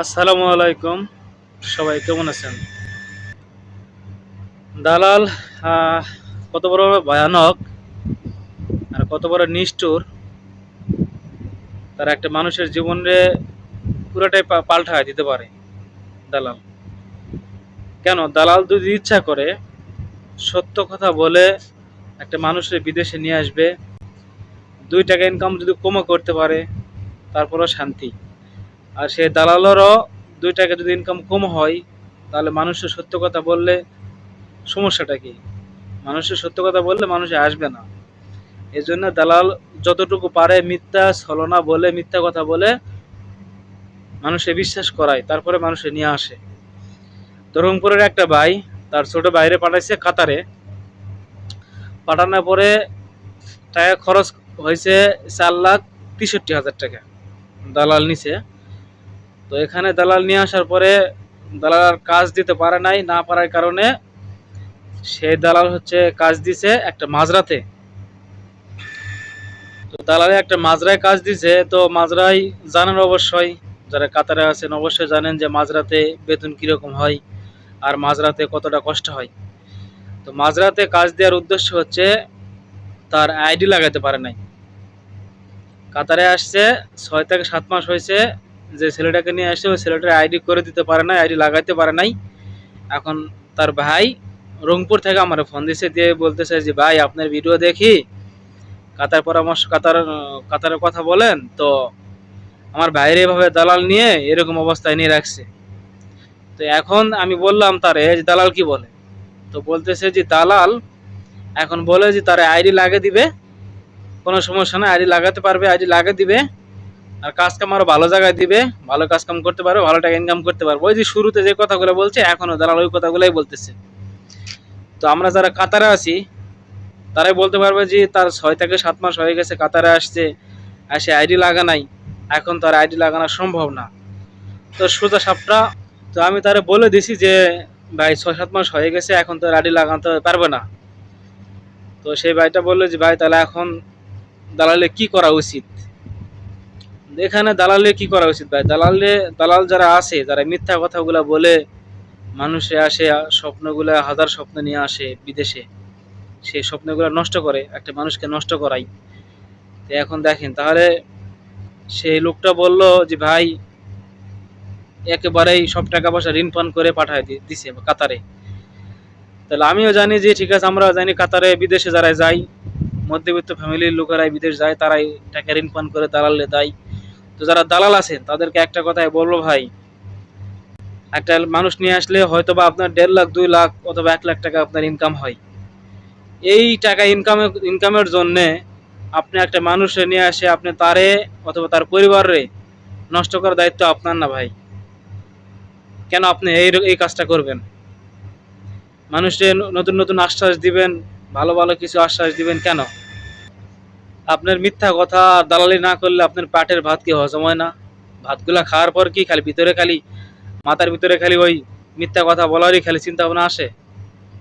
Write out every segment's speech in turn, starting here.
আসসালামু আলাইকুম। সবাই কেমন আছেন? দালাল কত বড় ভয়ানক আর কত বড় নিষ্ঠুর। তারা একটা মানুষের জীবনে পুরোটাই পাল্টায় দিতে পারে দালাল। কেন? দালাল যদি ইচ্ছা করে, সত্য কথা বলে একটা মানুষের বিদেশে নিয়ে আসবে, দুই টাকা ইনকাম যদি কমও করতে পারে, তারপরও শান্তি। আর সে দালালেরও দুই টাকা যদি ইনকাম কম হয়, তাহলে মানুষের সত্য কথা বললে সমস্যাটা কি? মানুষের সত্য কথা বললে মানুষ আসবে না। এই জন্য দালাল যতটুকু পারে মিথ্যা ছলনা বলে, মিথ্যা কথা বলে মানুষে বিশ্বাস করায়, তারপরে মানুষে নিয়ে আসে। তো রংপুরের একটা ভাই, তার ছোট বাইরে পাঠাইছে কাতারে। পাঠানোর পরে টাকা খরচ হয়েছে চার লাখ তেষট্টি হাজার টাকা। দালাল নিছে। তো এখানে দালাল নিয়ে আসার পরে দালাল আর কাজ দিতে পারে নাই, না পারার কারণে সেই দালাল হচ্ছে কাজ দিছে একটা মাজরাতে তো দালালে একটা মাজরায় কাজ দিছে, তো মাজরাই জানেন অবশ্যই, যারা কাতারে আছেন অবশ্যই জানেন যে মাজরাতে বেতন কীরকম হয় আর মাজরাতে কতটা কষ্ট হয়। তো মাজরাতে কাজ দেওয়ার উদ্দেশ্য হচ্ছে তার আইডি লাগাতে পারে নাই। কাতারে আসছে, ছয় থেকে সাত মাস হয়েছে যে ছেলেটাকে নিয়ে আসছে ওই ছেলেটার আইডি করে দিতে পারে নাই, আইডি লাগাইতে পারে নাই। এখন তার ভাই রংপুর থেকে আমার ফোন দিছে, দিয়ে বলতেছে যে, ভাই, আপনার ভিডিও দেখি। কাতার পরামর্শ, কাতার, কাতারের কথা বলেন, তো আমার বাইরে এভাবে দালাল নিয়ে এরকম অবস্থায় নিয়ে রাখছে। তো এখন আমি বললাম, তারে যে দালাল কি বলে? তো বলতেছে যে, দালাল এখন বলে যে, তার আইডি লাগে দিবে, কোনো সমস্যা নাই, আইডি লাগাতে পারবে, আইডি লাগিয়ে দিবে। আর কাজ কাম আরও ভালো জায়গায় দিবে, ভালো কাজ কাম করতে পারবে, ভালো টাকা ইনকাম করতে পারবে। ওই যে শুরুতে যে কথাগুলো বলছে, এখনও দালাল ওই কথাগুলোই বলতেছে। তো আমরা যারা কাতারে আছি, তারাই বলতে পারবে যে তার ছয় থেকে সাত মাস হয়ে গেছে কাতারে আসছে আসে আইডি লাগা নাই। এখন তার আইডি লাগানো সম্ভব না। তো সোজা সাপটা, তো আমি তারে বলে দিছি যে, ভাই, ছয় সাত মাস হয়ে গেছে, এখন তো আইডি লাগাতে পারবে না। তো সেই ভাইটা বলল যে, ভাই, তাহলে এখন দালালে কি করা উচিত? এখানে দালালে কি করা উচিত ভাই? দালালে, দালাল যারা আছে যারা মিথ্যা কথাগুলা বলে, মানুষে আসে, স্বপ্নগুলা, হাজার স্বপ্ন নিয়ে আসে বিদেশে সেই স্বপ্নগুলো নষ্ট করে, একটা মানুষকে নষ্ট করাই। তো এখন দেখেন, তাহলে সেই লোকটা বলল যে, ভাই, একেবারেই সব টাকা পয়সা ঋণ পান করে পাঠায় দিছে কাতারে। তাহলে আমিও জানি যে, ঠিক আছে আমরা জানি কাতারে বিদেশে যারা যাই মধ্যবিত্ত ফ্যামিলির লোকেরাই বিদেশ যায়, তারাই টাকা ঋণ পান করে দালালে দেয়। তো যারা দালাল আছেন, তাদেরকে একটা কথাই বলব ভাই, একটা মানুষ নিয়ে আসলে হয়তো বা আপনার দেড় লাখ, দুই লাখ অথবা এক লাখ টাকা আপনার ইনকাম হয়। এই টাকা ইনকামের ইনকামের জন্যে আপনি একটা মানুষে নিয়ে আসে, আপনি তারে অথবা তার পরিবারে নষ্ট করার দায়িত্ব আপনার না ভাই। কেন আপনি এই এই কাজটা করবেন? মানুষের নতুন নতুন আশ্বাস দিবেন, ভালো ভালো কিছু আশ্বাস দিবেন কেন? আপনার মিথ্যা কথা আর দালালি না করলে আপনার পাটের ভাত কি হজম হয় না? ভাতগুলা খাওয়ার পর কি খালি ভিতরে খালি মাথার ভিতরে খালি ওই মিথ্যা কথা বলারই খালি চিন্তা ভাবনা আসে?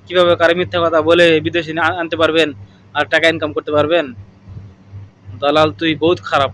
কীভাবে কারে মিথ্যা কথা বলে বিদেশে আনতে পারবেন আর টাকা ইনকাম করতে পারবেন? দালাল তুই বহুত খারাপ।